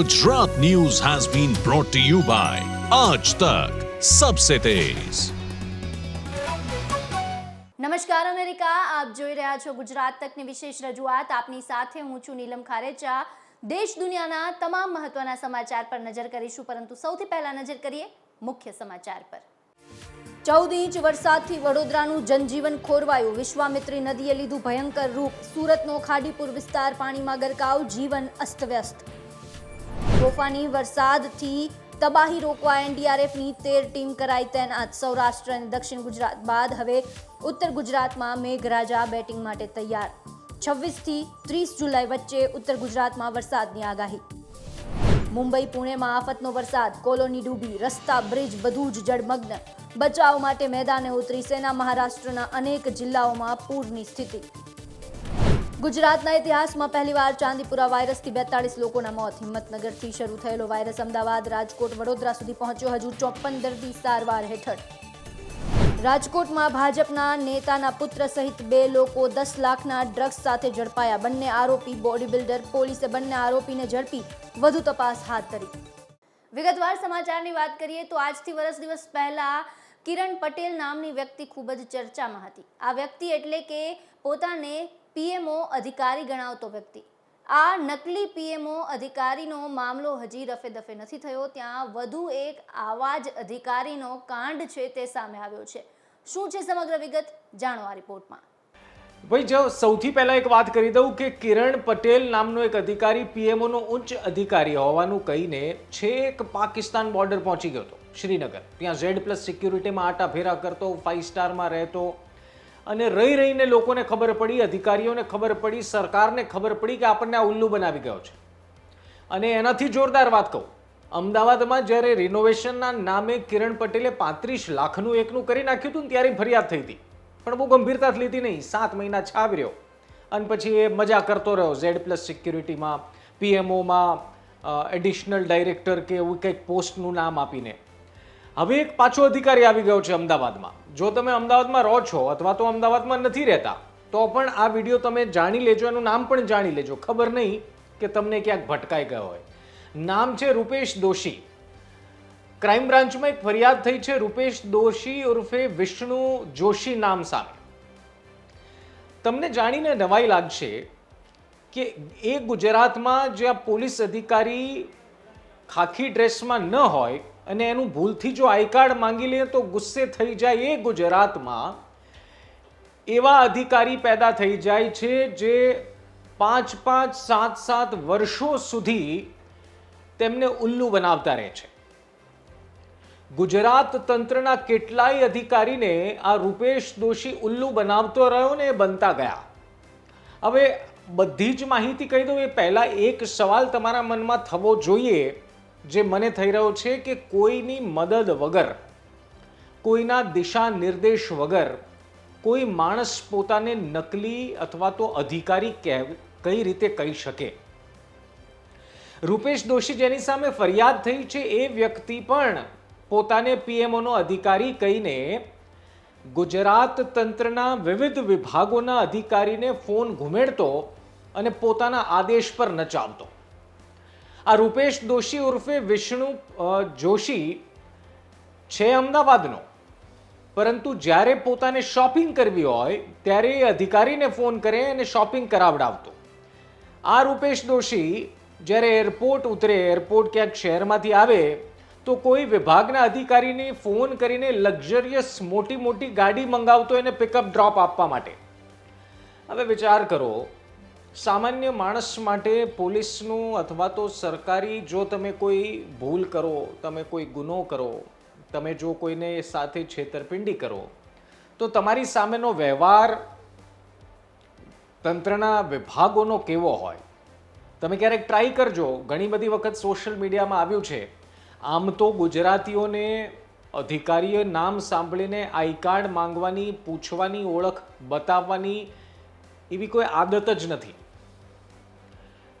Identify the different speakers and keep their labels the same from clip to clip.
Speaker 1: Gujarat news has been brought to you by Aaj Tak Sabse Tez.
Speaker 2: નમસ્કાર, America. આપ જોઈ રહ્યા છો ગુજરાત તકની વિશેષ રજૂઆત. આપની સાથે હું છું નીલમ ખારેચા. દેશ દુનિયાના તમામ મહત્વના સમાચાર પર નજર કરીશું, પરંતુ સૌથી પહેલા નજર કરીએ મુખ્ય સમાચાર પર. ચૌદ ઇંચ વરસાદથી વડોદરાનું જનજીવન ખોરવાયું. વિશ્વામિત્રી નદીએ લીધું ભયંકર રૂપ. સુરતનો ખાડીપુર વિસ્તાર પાણીમાં ગરકાવ. જીવન અસ્તવ્યસ્ત. તોફાની વરસાદથી તબાહી રોકવા એનડીઆરએફની તેર ટીમ કરાઈ તૈનાત. સૌરાષ્ટ્ર અને દક્ષિણ ગુજરાત બાદ હવે ઉત્તર ગુજરાતમાં મેઘરાજા બેટિંગ માટે તૈયાર. છવ્વીસથી ત્રીસ જુલાઈ વચ્ચે ઉત્તર ગુજરાતમાં વરસાદની આગાહી. મુંબઈ પુણેમાં આફતનો વરસાદ, કોલોની ડૂબી, રસ્તા, બ્રિજ બધું જ જળમગ્ન. બચાવ માટે મેદાને ઉતરી સેના મહારાષ્ટ્રના અનેક જિલ્લાઓમાં પૂરની સ્થિતિ. ગુજરાતના ઇતિહાસમાં પહેલીવાર ચાંદીપુરા વાયરસથી બેતાળીસ લોકોના મોત. હિંમતનગરથી શરૂ થયેલો વાયરસ અમદાવાદ, રાજકોટ, વડોદરા સુધી પહોંચ્યો હજુ ચોપન દર્દી સારવાર હેઠળ. રાજકોટમાં ભાજપના નેતાના પુત્ર સહિત બે લોકો દસ લાખના ડ્રગ્સ સાથે ઝડપાયા. બંને આરોપી બોડી બિલ્ડર પોલીસે બંને આરોપીને ઝડપી વધુ તપાસ હાથ ધરી. વિગતવાર સમાચારની વાત કરીએ તો આજથી વર્ષ દિવસ પહેલા કિરણ પટેલ નામની વ્યક્તિ ખૂબ જ ચર્ચામાં હતી. આ વ્યક્તિ એટલે કે પોતાને પીએમઓ અધિકારી ગણાવતો વ્યક્તિ. આ નકલી પીએમઓ અધિકારીનો મામલો હજી રફે દફે નથી થયો, ત્યાં વધુ એક આવા જ અધિકારીનો કાંડ છે તે સામે આવ્યો છે. શું છે સમગ્ર વિગત? જાણો આ રિપોર્ટમાં.
Speaker 3: ભાઈ, જો સૌથી પહેલાં એક વાત કરી દઉં કે કિરણ પટેલ નામનો એક અધિકારી પીએમઓનો ઉચ્ચ અધિકારી હોવાનું કહીને છેક પાકિસ્તાન બોર્ડર પહોંચી ગયો હતો. શ્રીનગર. ત્યાં ઝેડ પ્લસ સિક્યુરિટીમાં આટા ફેરા કરતો ફાઇવ સ્ટારમાં રહેતો અને રહી રહીને લોકોને ખબર પડી, અધિકારીઓને ખબર પડી, સરકારને ખબર પડી કે આપણને આ ઉલ્લુ બનાવી ગયો છે. અને એનાથી જોરદાર વાત કહું, અમદાવાદમાં જ્યારે રિનોવેશનના નામે કિરણ પટેલે પાંત્રીસ લાખનું એકનું કરી નાખ્યું હતું ત્યારે ફરિયાદ થઈ હતી. પણ બહુ ગંભીરતાથી લીધી નહીં, સાત મહિના છાવી રહ્યો. અને પછી એ મજા કરતો રહ્યો ઝેડ પ્લસ સિક્યુરિટીમાં પીએમઓમાં એડિશનલ ડાયરેક્ટર કે એવું કંઈક પોસ્ટનું નામ આપીને. હવે એક પાછો અધિકારી આવી ગયો છે અમદાવાદમાં. જો તમે અમદાવાદમાં રહો છો અથવા તો અમદાવાદમાં નથી રહેતા, તો પણ આ વીડિયો તમે જાણી લેજો, એનું નામ પણ જાણી લેજો. ખબર નહીં કે તમને ક્યાંક ભટકાઈ ગયો હોય. નામ છે રૂપેશ દોશી. ક્રાઇમ બ્રાન્ચમાં એક ફરિયાદ થઈ છે રૂપેશ દોશી ઉર્ફે વિષ્ણુ જોશી નામ સામે. તમને જાણીને નવાઈ લાગશે કે એ ગુજરાતમાં જ્યાં પોલીસ અધિકારી ખાખી ડ્રેસમાં ન હોય અને એનું ભૂલથી જો આઈ કાર્ડ માંગી લે તો ગુસ્સે થઈ જાય એ ગુજરાતમાં. એવા અધિકારી પેદા થઈ જાય છે જે પાંચ પાંચ સાત સાત વર્ષો સુધી તેમને ઉલ્લુ બનાવતા રહે છે. ગુજરાત તંત્રના કેટલાય અધિકારીને આ રૂપેશ દોશી ઉલ્લુ બનાવતો રહ્યો ને એ બનતા ગયા. હવે બધી જ માહિતી કહી દઉં, એ પહેલાં એક સવાલ તમારા મનમાં થવો જોઈએ. જે મને થઈ રહ્યો છે કે કોઈની મદદ વગર, કોઈના દિશા નિર્દેશ વગર, કોઈ માણસ પોતાને નકલી અથવા તો અધિકારી કઈ રીતે કહી શકે? રૂપેશ દોશી જેની સામે ફરિયાદ થઈ છે એ વ્યક્તિ પણ પોતાને પીએમઓનો અધિકારી કહીને ગુજરાત તંત્રના વિવિધ વિભાગોના અધિકારીને ફોન ઘુમેડતો અને પોતાના આદેશ પર નચાવતો. આ રૂપેશ દોશી ઉર્ફે વિષ્ણુ જોશી છે અમદાવાદનો. પરંતુ જ્યારે પોતાને શોપિંગ કરવી હોય, ત્યારે એ અધિકારીને ફોન કરે અને શોપિંગ કરાવડાવતો. આ રૂપેશ દોશી જ્યારે એરપોર્ટ ઉતરે, એરપોર્ટ ક્યાંક શહેરમાંથી આવે, તો કોઈ વિભાગના અધિકારીને ફોન કરીને લક્ઝરિયસ મોટી મોટી ગાડી મંગાવતો એને પિકઅપ ડ્રોપ આપવા માટે. હવે વિચાર કરો સામાન્ય માણસ માટે પોલીસનું અથવા તો સરકારી, જો તમે કોઈ ભૂલ કરો, તમે કોઈ ગુનો કરો, તમે જો કોઈને સાથે છેતરપિંડી કરો, તો તમારી સામેનો વ્યવહાર તંત્રના વિભાગોનો કેવો હોય? તમે ક્યારેક ટ્રાય કરજો. ઘણી બધી વખત સોશિયલ મીડિયામાં આવ્યું છે. આમ તો ગુજરાતીઓને અધિકારીએ નામ સાંભળીને આઈ કાર્ડ માંગવાની, પૂછવાની, ઓળખ બતાવવાની એવી કોઈ આદત જ નથી.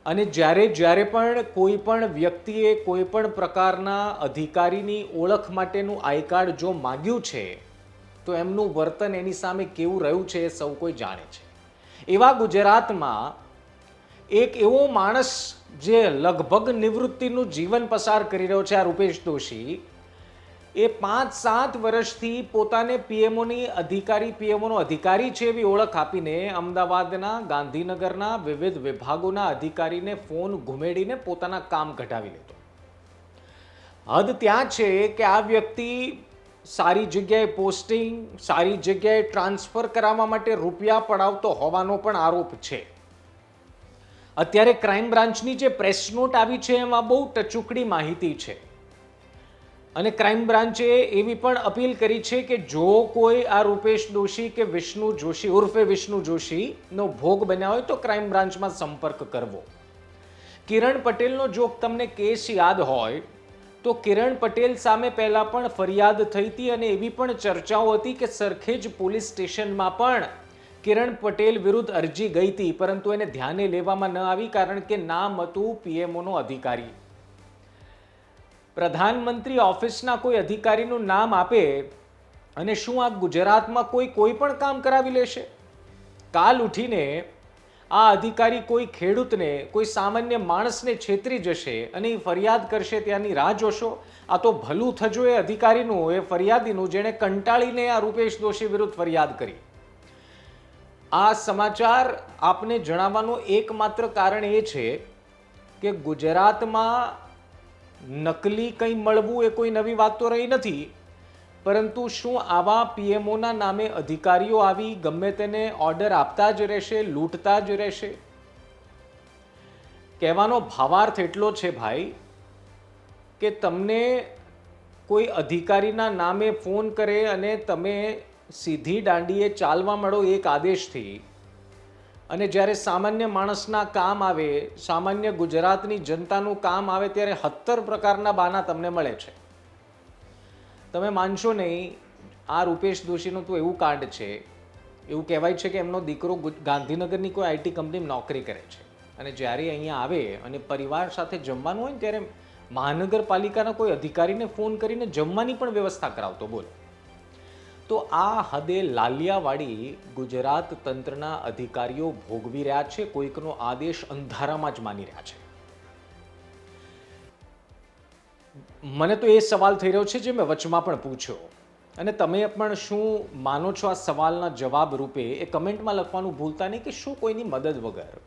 Speaker 3: અને જ્યારે જ્યારે પણ કોઈ પણ વ્યક્તિએ કોઈ પણ પ્રકારના અધિકારીની ઓળખ માટેનું આઈ કાર્ડ જો માગ્યું છે, તો એમનું વર્તન એની સામે કેવું રહ્યું છે એ સૌ કોઈ જાણે છે. એવા ગુજરાતમાં એક એવો માણસ જે લગભગ નિવૃત્તિનું જીવન પસાર કરી રહ્યો છે આ રૂપેશ દોશી એ પાંચ સાત વર્ષથી પોતાને પીએમઓની અધિકારી, પીએમઓનો અધિકારી છે એવી ઓળખ આપીને અમદાવાદના, ગાંધીનગરના વિવિધ વિભાગોના અધિકારીને ફોન ઘુમેડીને પોતાના કામ કઢાવી લેતો. હદ ત્યાં છે કે આ વ્યક્તિ સારી જગ્યાએ પોસ્ટિંગ, સારી જગ્યાએ ટ્રાન્સફર કરાવવા માટે રૂપિયા પડાવતો હોવાનો પણ આરોપ છે. અત્યારે ક્રાઇમ બ્રાન્ચની જે પ્રેસ નોટ આવી છે એમાં બહુ ટચુકડી માહિતી છે. અને ક્રાઇમ બ્રાન્ચે એવી પણ અપીલ કરી છે કે જો કોઈ આ રૂપેશ દોશી કે વિષ્ણુ જોશી, ઉર્ફે વિષ્ણુ જોશીનો ભોગ બન્યા હોય તો ક્રાઇમ બ્રાન્ચમાં સંપર્ક કરવો. કિરણ પટેલનો જો તમને કેસ યાદ હોય, તો કિરણ પટેલ સામે પહેલાં પણ ફરિયાદ થઈ હતી અને એવી પણ ચર્ચાઓ હતી કે સરખેજ પોલીસ સ્ટેશનમાં પણ કિરણ પટેલ વિરુદ્ધ અરજી ગઈ હતી, પરંતુ એને ધ્યાને લેવામાં ન આવી કારણ કે નામ હતું પીએમઓનો અધિકારી. પ્રધાનમંત્રી ઓફિસના કોઈ અધિકારીનું નામ આપે અને શું આ ગુજરાતમાં કોઈ કોઈ પણ કામ કરાવી લેશે? કાલ ઉઠીને આ અધિકારી કોઈ ખેડૂતને, કોઈ સામાન્ય માણસને છેતરી જશે અને એ ફરિયાદ કરશે, ત્યાંની રાહ જોશો. આ તો ભલું થજો એ અધિકારીનું, એ ફરિયાદીનું, જેણે કંટાળીને આ રૂપેશ દોશી વિરુદ્ધ ફરિયાદ કરી. આ સમાચાર આપને જણાવવાનું એકમાત્ર કારણ એ છે કે ગુજરાતમાં નકલી કંઈ મળવું એ કોઈ નવી વાત તો રહી નથી. પરંતુ શું આવા પીએમઓના નામે અધિકારીઓ આવી ગમે તેને ઓર્ડર આપતા જ રહેશે, લૂંટતા જ રહેશે? કહેવાનો ભાવાર્થ એટલો છે ભાઈ કે તમને કોઈ અધિકારીના નામે ફોન કરે અને તમે સીધી દાંડીએ ચાલવા મળો એક આદેશથી અને જ્યારે સામાન્ય માણસના કામ આવે, સામાન્ય ગુજરાતની જનતાનું કામ આવે, ત્યારે સત્તર પ્રકારના બાના તમને મળે છે. તમે માનશો નહીં, આ રૂપેશ દોશીનું તો એવું કાંડ છે, એવું કહેવાય છે કે એમનો દીકરો ગાંધીનગરની કોઈ આઈટી કંપનીમાં નોકરી કરે છે. અને જ્યારે અહીંયા આવે અને પરિવાર સાથે જમવાનું હોય ને, ત્યારે મહાનગરપાલિકાના કોઈ અધિકારીને ફોન કરીને જમવાની પણ વ્યવસ્થા કરાવતો, બોલો. તો આ હદે લાલિયાવાડી ગુજરાત તંત્રના અધિકારીઓ ભોગવી રહ્યા છે, કોઈકનો આદેશ અંધારામાં જ માની રહ્યા છે. મને તો એ સવાલ થઈ રહ્યો છે જે મેં વચમાં પણ પૂછ્યો. અને તમે પણ શું માનો છો આ સવાલના જવાબ રૂપે એ કમેન્ટમાં લખવાનું ભૂલતા નહીં કે શું કોઈની મદદ વગર?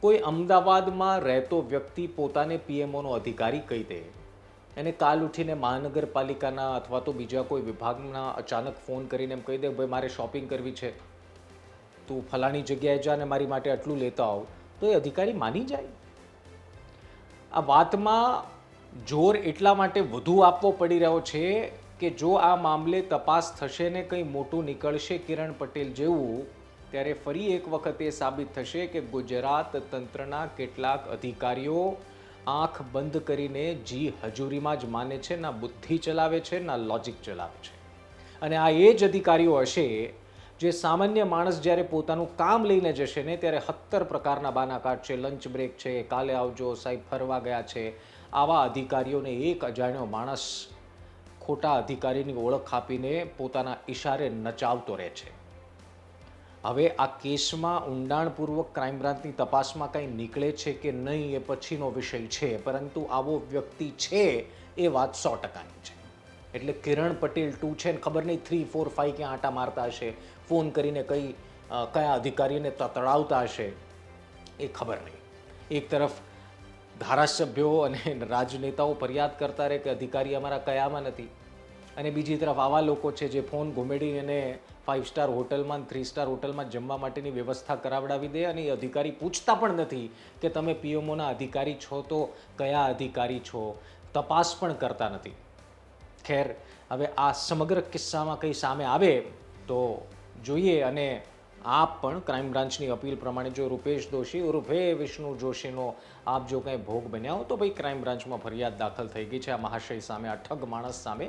Speaker 3: કોઈ અમદાવાદમાં રહેતો વ્યક્તિ પોતાને પીએમઓનો અધિકારી કહી દે. એને કાલ ઉઠીને મહાનગરપાલિકાના અથવા તો બીજા કોઈ વિભાગના અચાનક ફોન કરીને એમ કહી દે, ભાઈ, મારે શોપિંગ કરવી છે. તું ફલાણી જગ્યાએ જા ને મારી માટે આટલું લેતા આવ. તો એ અધિકારી માની જાય. આ વાતમાં જોર એટલા માટે વધુ આપવો પડી રહ્યો છે કે જો આ મામલે તપાસ થશે ને કંઈ મોટું નીકળશે કિરણ પટેલ જેવું, ત્યારે ફરી એક વખત એ સાબિત થશે કે ગુજરાત તંત્રના કેટલાક અધિકારીઓ આંખ બંધ કરીને જી હજુરીમાં જ માને છે, ના બુદ્ધિ ચલાવે છે, ના લોજિક ચલાવે છે. અને આ એ જ અધિકારીઓ હશે જે સામાન્ય માણસ જ્યારે પોતાનું કામ લઈને જશે ને ત્યારે સત્તર પ્રકારના બાના કાઢશે લંચ બ્રેક છે, કાલે આવજો, સાહેબ ફરવા ગયા છે. આવા અધિકારીઓને એક અજાણ્યો માણસ ખોટા અધિકારીની ઓળખ આપીને પોતાના ઈશારે નચાવતો રહે છે. હવે આ કેસમાં ઊંડાણપૂર્વક ક્રાઇમ બ્રાન્ચની તપાસમાં કંઈ નીકળે છે કે નહીં એ પછીનો વિષય છે, પરંતુ આવો વ્યક્તિ છે એ વાત સો ટકાની છે. એટલે કિરણ પટેલ ટુ છે ને ખબર નહીં, થ્રી, ફોર ફાઈવ ક્યાં આંટા મારતા હશે, ફોન કરીને કઈ કયા અધિકારીને તતડાવતા હશે એ ખબર નહીં. એક તરફ ધારાસભ્યો અને રાજનેતાઓ ફરિયાદ કરતા રહે કે અધિકારી અમારા કયામાં નથી અને બીજી તરફ આવા લોકો છે જે ફોન ઘુમેડીને ફાઇવ સ્ટાર હોટલમાં થ્રી સ્ટાર હોટલમાં જમવા માટેની વ્યવસ્થા કરાવડાવી દે અને એ અધિકારી પૂછતા પણ નથી કે તમે પીએમઓના અધિકારી છો તો કયા અધિકારી છો? તપાસ પણ કરતા નથી. ખેર, હવે આ સમગ્ર કિસ્સામાં કંઈ સામે આવે તો જોઈએ અને આપ પણ ક્રાઇમ બ્રાન્ચની અપીલ પ્રમાણે જો રૂપેશ દોશી ઉર્ફે વિષ્ણુ જોશીનો આપ જો કંઈ ભોગ બન્યા હો તો ભાઈ ક્રાઇમ બ્રાન્ચમાં ફરિયાદ દાખલ થઈ ગઈ છે. આ મહાશય સામે, આ ઠગ માણસ સામે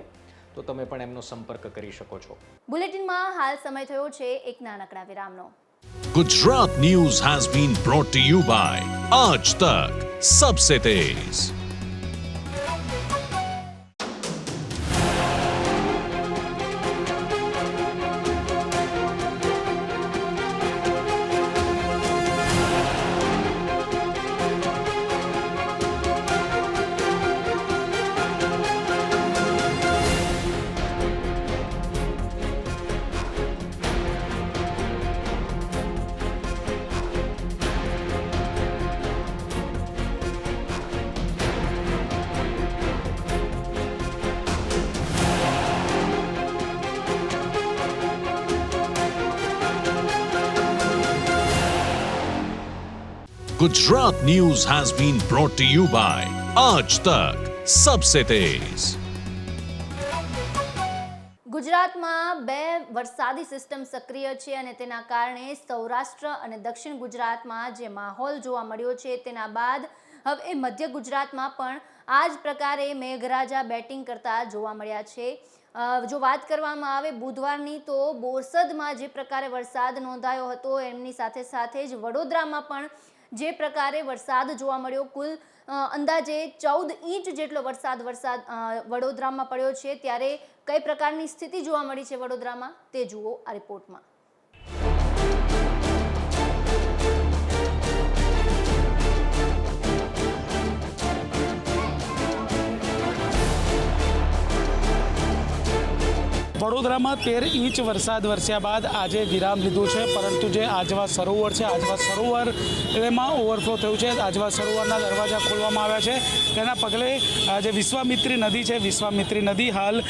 Speaker 3: તો તમે પણ એમનો સંપર્ક કરી શકો છો
Speaker 2: બુલેટિનમાં હાલ સમય થયો છે એક નાનકડા વિરામનો
Speaker 1: News has been brought to you by Aaj Tak Sabse Tez. Gujarat news has been brought to you by આજ તક Sabse Tez.
Speaker 2: ગુજરાતમાં બે વરસાદી સિસ્ટમ સક્રિય છે અને તેના કારણે સૌરાષ્ટ્ર અને દક્ષિણ ગુજરાતમાં જે માહોલ જોવા મળ્યો છે તેના બાદ હવે મધ્ય ગુજરાતમાં પણ આ જ પ્રકારે મેઘરાજા બેટિંગ કરતા જોવા મળ્યા છે જો વાત કરવામાં આવે બુધવારની તો બોરસદમાં જે પ્રકારે વરસાદ નોંધાયો હતો એમની સાથે સાથે જ વડોદરામાં પણ જે પ્રકારે વરસાદ જોવા મળ્યો, કુલ અંદાજે ચૌદ ઇંચ જેટલો વરસાદ વરસાદ વડોદરામાં પડ્યો છે. ત્યારે કઈ પ્રકારની સ્થિતિ જોવા મળી છે વડોદરામાં? તે જુઓ આ રિપોર્ટમાં
Speaker 4: વડોદરામાં તેર ઇંચ વરસાદ વરસ્યા બાદ આજે વિરામ લીધું છે, પરંતુ જે આજવા સરોવર છે, આજવા સરોવર એમાં ઓવરફ્લો થયું છે. આજવા સરોવરના દરવાજા ખોલવામાં આવ્યા છે. તેના પગલે જે વિશ્વામિત્રી નદી છે, વિશ્વામિત્રી નદી હાલ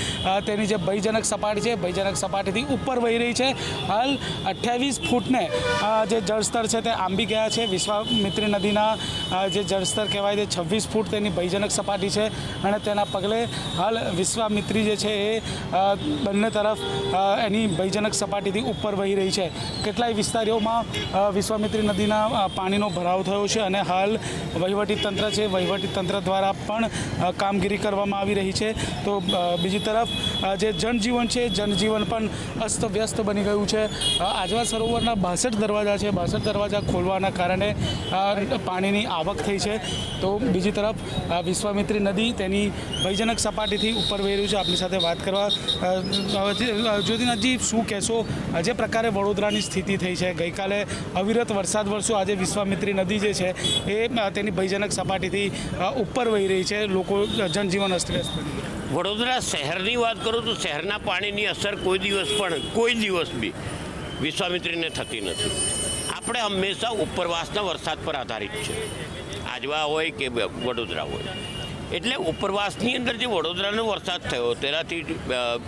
Speaker 4: તેની જે ભયજનક સપાટી છે, ભયજનક સપાટીથી ઉપર વહી રહી છે. હાલ અઠ્યાવીસ ફૂટને જે જળસ્તર છે તે આંબી ગયા છે. વિશ્વામિત્રી નદીના જે જળસ્તર કહેવાય તે છવ્વીસ ફૂટ તેની ભયજનક સપાટી છે. અને તેના પગલે હાલ વિશ્વામિત્રી જે છે એ બંને તરફ એની ભયજનક સપાટીથી ઉપર વહી રહી છે. કેટલાય વિસ્તારોમાં વિશ્વામિત્રી નદીના પાણીનો ભરાવ થયો છે અને હાલ વહીવટી તંત્ર છે, વહીવટી તંત્ર દ્વારા પણ કામગીરી કરવામાં આવી રહી છે. તો બીજી તરફ જે જનજીવન છે, જનજીવન પણ અસ્તવ્યસ્ત બની ગયું છે. આજવા સરોવરના બાસઠ દરવાજા છે. બાસઠ દરવાજા ખોલવાના કારણે પાણીની આવક થઈ છે. તો બીજી તરફ વિશ્વામિત્રી નદી તેની ભયજનક સપાટીથી ઉપર વહી રહ્યું છે. આપણી સાથે વાત કરવા જ્યોતિનાથજી, શું કહેશો? જે પ્રકારે વડોદરાની સ્થિતિ થઈ છે, ગઈકાલે અવિરત વરસાદ વરસ્યો, આજે વિશ્વામિત્રી નદી જે છે, એ તેની ભયજનક સપાટીથી ઉપર વહી રહી છે, લોકો જનજીવન અસ્તવ્યસ્ત
Speaker 5: વડોદરા શહેરની વાત કરું તો શહેરના પાણીની અસર કોઈ દિવસ પણ, કોઈ દિવસ બી વિશ્વામિત્રીને થતી નથી. આપણે હંમેશા ઉપરવાસના વરસાદ પર આધારિત છે. આજવા હોય કે વડોદરા હોય. એટલે ઉપરવાસની અંદર જે વડોદરાનો વરસાદ થયો, તેનાથી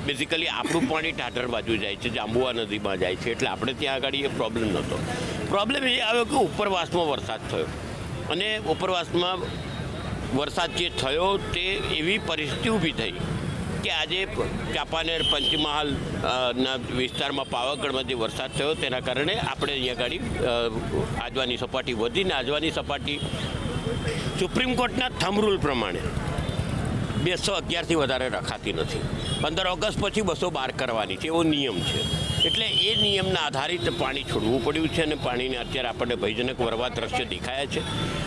Speaker 5: બેઝિકલી આપણું પાણી ટાટર બાજુ જાય છે, જાંબુવા નદીમાં જાય છે, એટલે આપણે ત્યાં આગળ એ પ્રોબ્લેમ નહોતો. પ્રોબ્લેમ એ આવ્યો કે ઉપરવાસમાં વરસાદ થયો. અને ઉપરવાસમાં વરસાદ જે થયો, તે એવી પરિસ્થિતિ ઊભી થઈ કે આજે ચાંપાનેર પંચમહાલ ના વિસ્તારમાં પાવાગઢમાં જે વરસાદ થયો, તેના કારણે આપણે અહીંયા આગળ આજવાની સપાટી વધીને આજવાની સપાટી સુપ્રીમ કોર્ટના થમ રૂલ પ્રમાણે બેસો અગિયારથી વધારે રખાતી નથી. પંદર ઓગસ્ટ પછી બસો બાર કરવાની છે, એવો નિયમ છે. એટલે એ નિયમના આધારિત પાણી છોડવું પડ્યું છે અને પાણીને અત્યારે આપણને ભયજનક વરવા દ્રશ્ય દેખાયા છે.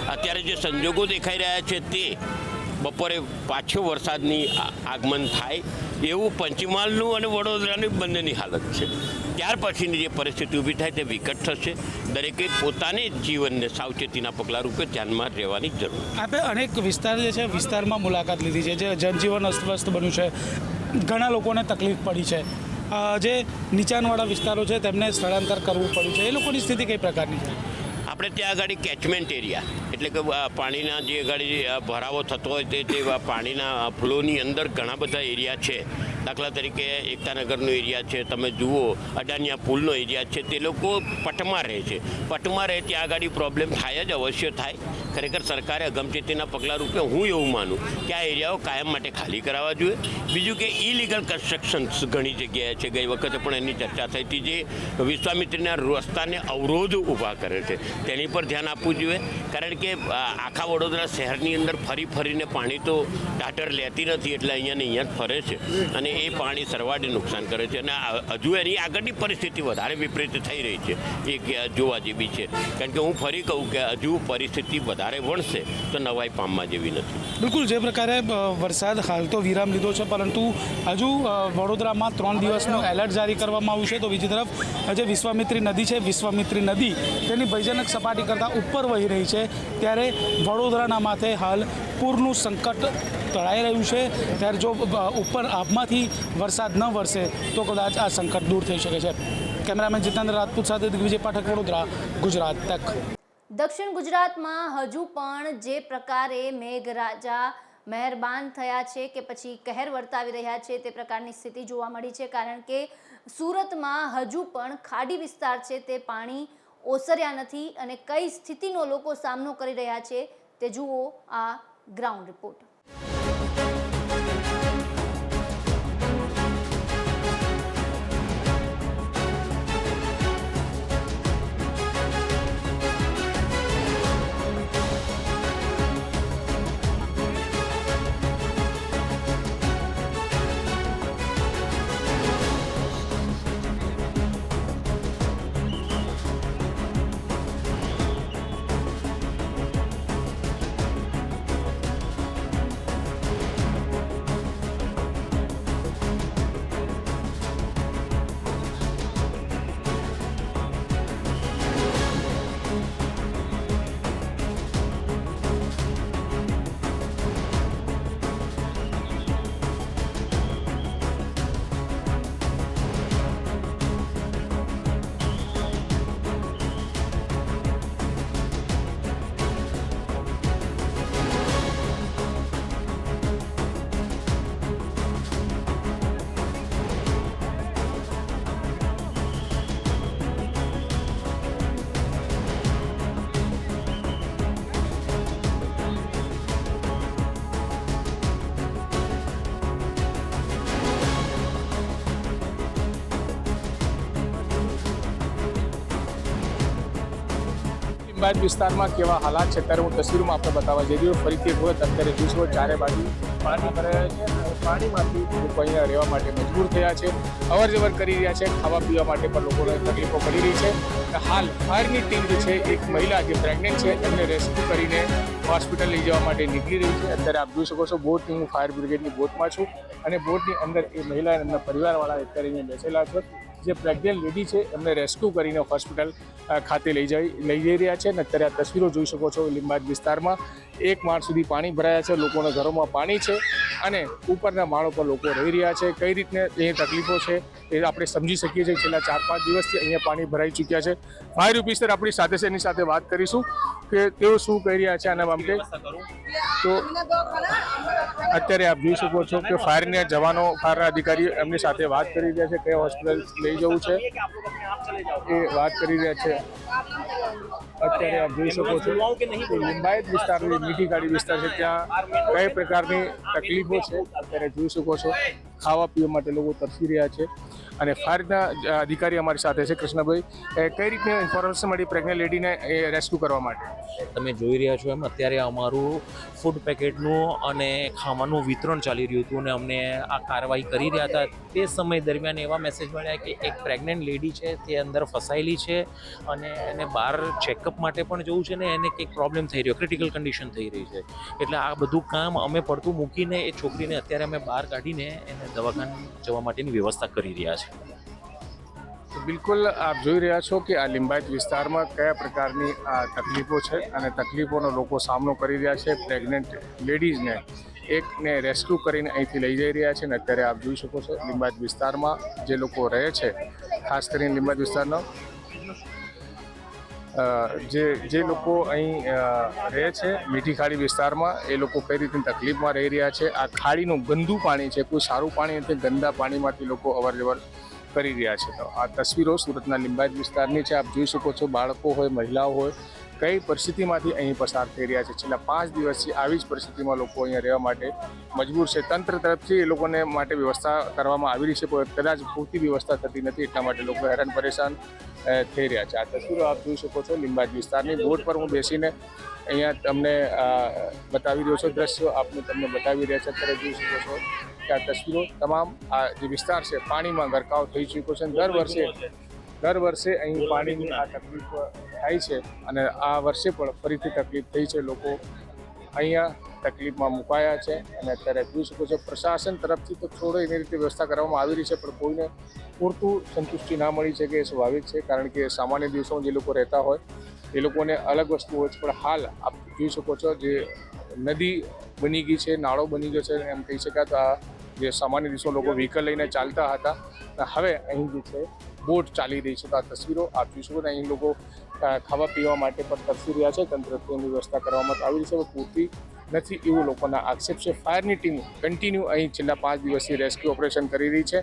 Speaker 5: અત્યારે જે સંજોગો દેખાઈ રહ્યા છે તે બપોરે પાછો વરસાદની આગમન થાય એવું પંચમહાલનું અને વડોદરાની બંનેની હાલત છે. ત્યાર પછીની જે પરિસ્થિતિ ઊભી થાય તે વિકટ થશે. દરેકે પોતાને જીવનને સાવચેતીના પગલાં રૂપે ધ્યાનમાં રહેવાની જરૂર.
Speaker 4: આપણે અનેક વિસ્તાર જે છે વિસ્તારમાં મુલાકાત લીધી છે જે જનજીવન અસ્તવ્યસ્ત બન્યું છે. ઘણા લોકોને તકલીફ પડી છે. જે નીચાણવાળા વિસ્તારો છે તેમને સ્થળાંતર કરવું પડ્યું છે. એ લોકોની સ્થિતિ કઈ પ્રકારની છે?
Speaker 5: આપણે ત્યાં આગળ કેચમેન્ટ એરિયા એટલે કે પાણીના જે આગળ ભરાવો થતો હોય તે તે પાણીના ફ્લોની અંદર ઘણા બધા એરિયા છે. દાખલા તરીકે એકતાનગરનો એરિયા છે, તમે જુઓ, અડાનિયા પુલનો એરિયા છે, તે લોકો પટમાં રહે છે. પટમાં રહે ત્યાં આગળ પ્રોબ્લેમ થાય જ, અવશ્ય થાય. ખરેખર સરકારે અગમચેતીના પગલાં રૂપે હું એવું માનું કે આ એરિયાઓ કાયમ માટે ખાલી કરાવવા જોઈએ. બીજું કે ઇલીગલ કન્સ્ટ્રક્શન્સ ઘણી જગ્યાએ છે. ગઈ વખતે પણ એની ચર્ચા થઈ હતી જે વિશ્વામિત્રીના રસ્તાને અવરોધ ઊભા કરે છે. તેની પર ધ્યાન આપવું જોઈએ. કારણ કે આખા વડોદરા શહેરની અંદર ફરી ફરીને પાણી તો ટાટર લેતી નથી, એટલે અહીંયા ને અહીંયા જ ફરે છે. અને એ પાણી સરવાળે નુકસાન કરે છે અને હજુ એની આગળની પરિસ્થિતિ વધારે વિપરીત થઈ રહી છે. એ જોવા જેવી છે. કારણ કે હું ફરી કહું કે હજુ પરિસ્થિતિ વધારે વણશે તો નવાઈ પામવા જેવી નથી.
Speaker 4: બિલકુલ, જે પ્રકારે વરસાદ હાલ તો વિરામ લીધો છે, પરંતુ હજુ વડોદરામાં ત્રણ દિવસનું એલર્ટ જારી કરવામાં આવ્યું છે. તો બીજી તરફ જે વિશ્વામિત્રી નદી છે, વિશ્વામિત્રી નદી તેની ભયજનક સપાટી કરતાં ઉપર વહી રહી છે. ત્યારે વડોદરાના માથે હાલ પૂરનું સંકટ તળાઈ રહ્યું છે. ત્યારે જો ઉપર આભમાંથી વરસાદ ન વરસે, તો કદાચ આ સંકટ દૂર થઈ શકે છે. કેમેરામેન જીતેન્દ્ર રાજપૂત સાથે દિગ્વિજય પાઠક વડોદરા, ગુજરાત તક.
Speaker 2: દક્ષિણ ગુજરાતમાં હજુ પણ જે પ્રકારે મેઘરાજા મહેરબાન થયા છે કે પછી કહેર વર્તાવી રહ્યા છે તે પ્રકારની સ્થિતિ જોવા મળી છે. કારણ કે સુરતમાં હજુ પણ ખાડી વિસ્તાર છે તે પાણી ઓસર્યા નથી અને કઈ સ્થિતિનો લોકો સામનો કરી રહ્યા છે તે જુઓ આ ગ્રાઉન્ડ રિપોર્ટ
Speaker 6: લિંબાયત વિસ્તારમાં કેવા હાલાત છે અત્યારે હું તસવીરમાં આપણે બતાવવા જઈ રહ્યો ફરીથી એક વખત અત્યારે જોઈશું ચારે બાજુ પાણી ભરાયા છે પાણીમાંથી લોકો અહીંયા રહેવા માટે મજબૂર થયા છે. અવર જવર કરી રહ્યા છે. ખાવા પીવા માટે પણ લોકોને તકલીફો પડી રહી છે. હાલ ફાયરની ટીમ જે છે, એક મહિલા જે પ્રેગ્નન્ટ છે, એમને રેસ્ક્યુ કરીને હોસ્પિટલ લઈ જવા માટે નીકળી રહી છે. અત્યારે આપ જોઈ શકો છો, બોટની હું ફાયર બ્રિગેડની બોટમાં છું અને બોટની અંદર એ મહિલા અને એમના પરિવારવાળા અત્યારે અહીંયા બેસેલા છે. જે પ્રેગ્નન્ટ લેડી છે, એમને રેસ્ક્યુ કરીને હોસ્પિટલ ખાતે લઈ જઈ લઈ જઈ રહ્યા છે. અને અત્યારે આ તસવીરો જોઈ શકો છો લીંબાદ વિસ્તારમાં. એક માળ સુધી પાણી ભરાયા છે. લોકોના ઘરોમાં પાણી છે અને ઉપરના માળો પર લોકો રહી રહ્યા છે. કઈ રીતને એ તકલીફો છે એ આપણે સમજી શકીએ છીએ. છેલ્લા ચાર પાંચ દિવસથી અહીંયા પાણી ભરાઈ ચૂક્યા છે. ફાયર ઓફિસર આપણી સાથે છે. એની સાથે વાત કરીશું કે તેઓ શું કહી રહ્યા છે આના બાબતે? તો અત્યારે આપ જોઈ શકો છો કે ફાયરના જવાનો ફાયરના અધિકારીઓ એમની સાથે વાત કરી રહ્યા છે. કયા હોસ્પિટલ લઈ જવું છે એ વાત કરી રહ્યા છે. અત્યારે આપ જોઈ શકો છો કે લિંબાયત વિસ્તાર જે મીઠી ગાડી વિસ્તાર છે ત્યાં કઈ પ્રકારની તકલીફો છે અત્યારે જોઈ શકો છો. ખાવા પીવા માટે લોકો તરસી રહ્યા છે. અને ફાયરના અધિકારી અમારી સાથે છે કૃષ્ણભાઈ. કઈ રીતની ઇન્ફોર્મેશન મળી પ્રેગ્નન્ટ લેડીને એ રેસ્ક્યુ કરવા માટે?
Speaker 7: તમે જોઈ રહ્યા છો એમ, અત્યારે અમારું ફૂડ પેકેટનું અને ખાવાનું વિતરણ ચાલી રહ્યું હતું અને અમને આ કાર્યવાહી કરી રહ્યા હતા. તે સમય દરમિયાન એવા મેસેજ મળ્યા કે એક પ્રેગ્નન્ટ લેડી છે, તે અંદર ફસાયેલી છે અને એને બહાર ચેકઅપ માટે પણ જવું છે ને એને કંઈક પ્રોબ્લેમ થઈ રહ્યો ક્રિટિકલ કન્ડિશન થઈ રહી છે. એટલે આ બધું કામ અમે પડતું મૂકીને એ છોકરીને અત્યારે અમે બહાર કાઢીને એને દવાખાને જવા માટેની વ્યવસ્થા કરી રહ્યા છે
Speaker 6: બિલકુલ આપ જોઈ રહ્યા છો કે આ લિંબાયત વિસ્તારમાં કયા પ્રકારની આ તકલીફો છે અને તકલીફોનો લોકો સામનો કરી રહ્યા છે. પ્રેગ્નન્ટ લેડીઝને એકને રેસ્ક્યુ કરીને અહીંથી લઈ જઈ રહ્યા છે અને અત્યારે આપ જોઈ શકો છો લિંબાયત વિસ્તારમાં જે લોકો રહે છે, ખાસ કરીને લિંબાયત વિસ્તારનો જે જે લોકો અહીં રહે છે મીઠી ખાડી વિસ્તારમાં, એ લોકો કઈ રીતની તકલીફમાં રહી રહ્યા છે? આ ખાડીનું ગંદુ પાણી છે, કોઈ સારું પાણી નથી, ગંદા પાણીમાંથી લોકો અવરજવર કરી રહ્યા છે. તો આ તસવીરો સુરતના લિંબાયત વિસ્તારની છે. આપ જોઈ શકો છો, બાળકો હોય, મહિલાઓ હોય કઈ પરિસ્થિતિમાંથી અહીં પસાર થઈ રહ્યા છે? છેલ્લા પાંચ દિવસથી આવી જ પરિસ્થિતિમાં લોકો અહીંયા રહેવા માટે મજબૂર છે. તંત્ર તરફથી એ લોકોને માટે વ્યવસ્થા કરવામાં આવી રહી છે કદાચ પૂરતી વ્યવસ્થા થતી નથી, એટલા માટે લોકો હેરાન પરેશાન થઈ રહ્યા છે. આ તસવીરો આપ જોઈ શકો છો લિંબાયત વિસ્તારની. બોટ પર હું બેસીને અહીંયા તમને બતાવી રહ્યો છું. દ્રશ્યો આપને તમને બતાવી રહ્યા છે. અત્યારે જોઈ શકો છો કે આ તસવીરો તમામ આ જે વિસ્તાર છે, પાણીમાં ગરકાવ થઈ ચૂક્યો છે. દર વર્ષે દર વર્ષે અહીં પાણીની આ તકલીફ થાય છે અને આ વર્ષે પણ ફરીથી તકલીફ થઈ છે. લોકો અહીંયા તકલીફમાં મુકાયા છે અને અત્યારે જોઈ શકો છો પ્રશાસન તરફથી તો થોડો એની રીતે વ્યવસ્થા કરવામાં આવી રહી છે, પણ કોઈને પૂરતું સંતુષ્ટિ ના મળી શકે એ સ્વાભાવિક છે, કારણ કે સામાન્ય દિવસોમાં જે લોકો રહેતા હોય એ લોકોને અલગ વસ્તુ હોય છે પણ હાલ આપ જોઈ શકો છો જે નદી બની ગઈ છે, નાળો બની ગયો છે, એમ કહી શકાય તો આ જે સામાન્ય દિવસો લોકો વ્હીકલ લઈને ચાલતા હતા. હવે અહીં જે છે બોટ ચાલી રહી છે તો આ તસવીરો આપ જોઈ શકો અહીં લોકો ખાવા પીવા માટે પણ તરસી રહ્યા છે. તંત્ર તેની વ્યવસ્થા કરવામાં આવી છે પૂરતી નથી એવું લોકોના આક્ષેપ છે. ફાયરની ટીમ કન્ટિન્યુ અહીં છેલ્લા પાંચ દિવસથી રેસ્ક્યુ ઓપરેશન કરી રહી છે.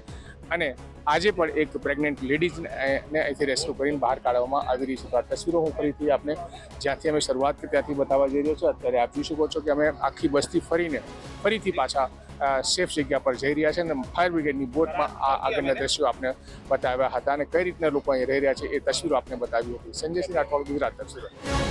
Speaker 6: અને આજે પણ એક પ્રેગ્નન્ટ લેડીઝને અહીંથી રેસ્ક્યુ કરીને બહાર કાઢવામાં આવી રહી છે. તો આ તસવીરો હું ફરીથી આપને જ્યાંથી અમે શરૂઆત કરી ત્યાંથી બતાવવા જઈ રહ્યો છું. અત્યારે આપ જોઈ શકો છો કે અમે આખી બસ્તી ફરીને ફરીથી પાછા સેફ જગ્યા પર જઈ રહ્યા છે અને ફાયર બ્રિગેડની બોટમાં આ આગળના દ્રશ્યો આપને બતાવ્યા હતા અને કઈ રીતના લોકો અહીં રહી રહ્યા છે એ તસવીરો આપને બતાવી હતી. સંજયસિંહ રાઠોડ, ગુજરાત તસવીરો